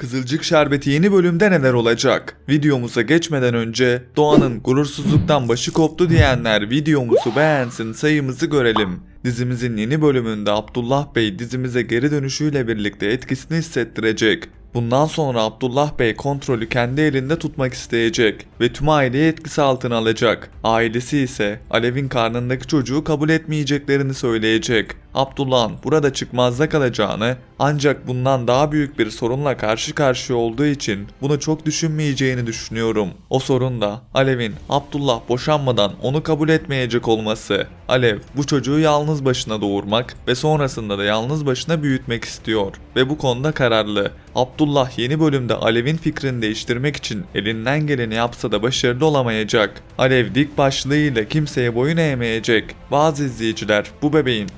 Kızılcık Şerbeti yeni bölümde neler olacak? Videomuza geçmeden önce Doğan'ın gurursuzluktan başı koptu diyenler videomuzu beğensin sayımızı görelim. Dizimizin yeni bölümünde Abdullah Bey dizimize geri dönüşüyle birlikte etkisini hissettirecek. Bundan sonra Abdullah Bey kontrolü kendi elinde tutmak isteyecek ve tüm aileyi etkisi altına alacak. Ailesi ise Alev'in karnındaki çocuğu kabul etmeyeceklerini söyleyecek. Abdullah'ın burada çıkmazda kalacağını ancak bundan daha büyük bir sorunla karşı karşıya olduğu için bunu çok düşünmeyeceğini düşünüyorum. O sorun da Alev'in Abdullah boşanmadan onu kabul etmeyecek olması. Alev bu çocuğu yalnız başına doğurmak ve sonrasında da yalnız başına büyütmek istiyor ve bu konuda kararlı. Abdullah yeni bölümde Alev'in fikrini değiştirmek için elinden geleni yapsa da başarılı olamayacak. Alev dik başlığıyla kimseye boyun eğmeyecek. Bazı izleyiciler bu bebeğin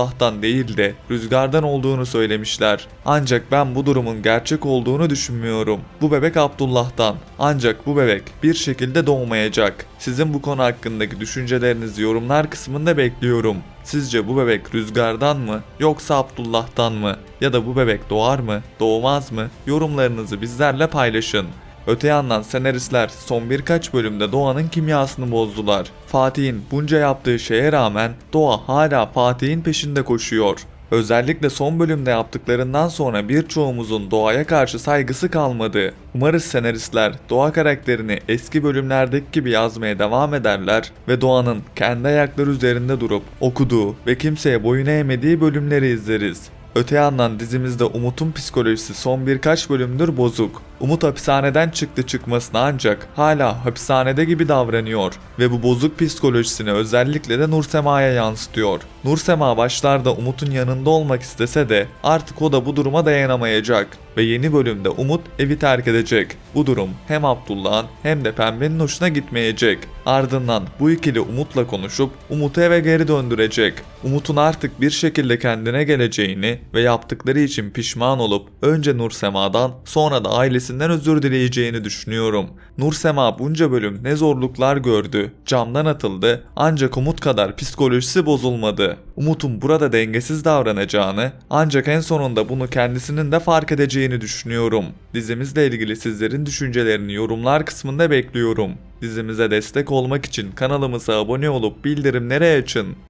Abdullah'tan değil de Rüzgar'dan olduğunu söylemişler. Ancak ben bu durumun gerçek olduğunu düşünmüyorum. Bu bebek Abdullah'tan. Ancak bu bebek bir şekilde doğmayacak. Sizin bu konu hakkındaki düşüncelerinizi yorumlar kısmında bekliyorum. Sizce bu bebek Rüzgar'dan mı yoksa Abdullah'tan mı? Ya da bu bebek doğar mı, doğmaz mı? Yorumlarınızı bizlerle paylaşın. Öte yandan senaristler son birkaç bölümde Doğan'ın kimyasını bozdular. Fatih'in bunca yaptığı şeye rağmen Doğa hala Fatih'in peşinde koşuyor. Özellikle son bölümde yaptıklarından sonra birçoğumuzun Doğa'ya karşı saygısı kalmadı. Umarız senaristler Doğa karakterini eski bölümlerdeki gibi yazmaya devam ederler ve Doğa'nın kendi ayakları üzerinde durup okuduğu ve kimseye boyun eğmediği bölümleri izleriz. Öte yandan dizimizde Umut'un psikolojisi son birkaç bölümdür bozuk. Umut hapishaneden çıktı çıkmasına ancak hala hapishanede gibi davranıyor ve bu bozuk psikolojisini özellikle de Nursema'ya yansıtıyor. Nursema başlarda Umut'un yanında olmak istese de artık o da bu duruma dayanamayacak ve yeni bölümde Umut evi terk edecek. Bu durum hem Abdullah'ın hem de Pembe'nin hoşuna gitmeyecek. Ardından bu ikili Umut'la konuşup Umut'u eve geri döndürecek. Umut'un artık bir şekilde kendine geleceğini ve yaptıkları için pişman olup önce Nursema'dan sonra da ailesinden özür dileyeceğini düşünüyorum. Nursema bunca bölüm ne zorluklar gördü, camdan atıldı ancak Umut kadar psikolojisi bozulmadı. Umut'un burada dengesiz davranacağını ancak en sonunda bunu kendisinin de fark edeceğini düşünüyorum. Dizimizle ilgili sizlerin düşüncelerini yorumlar kısmında bekliyorum. Dizimize destek olmak için kanalımıza abone olup bildirimleri açın.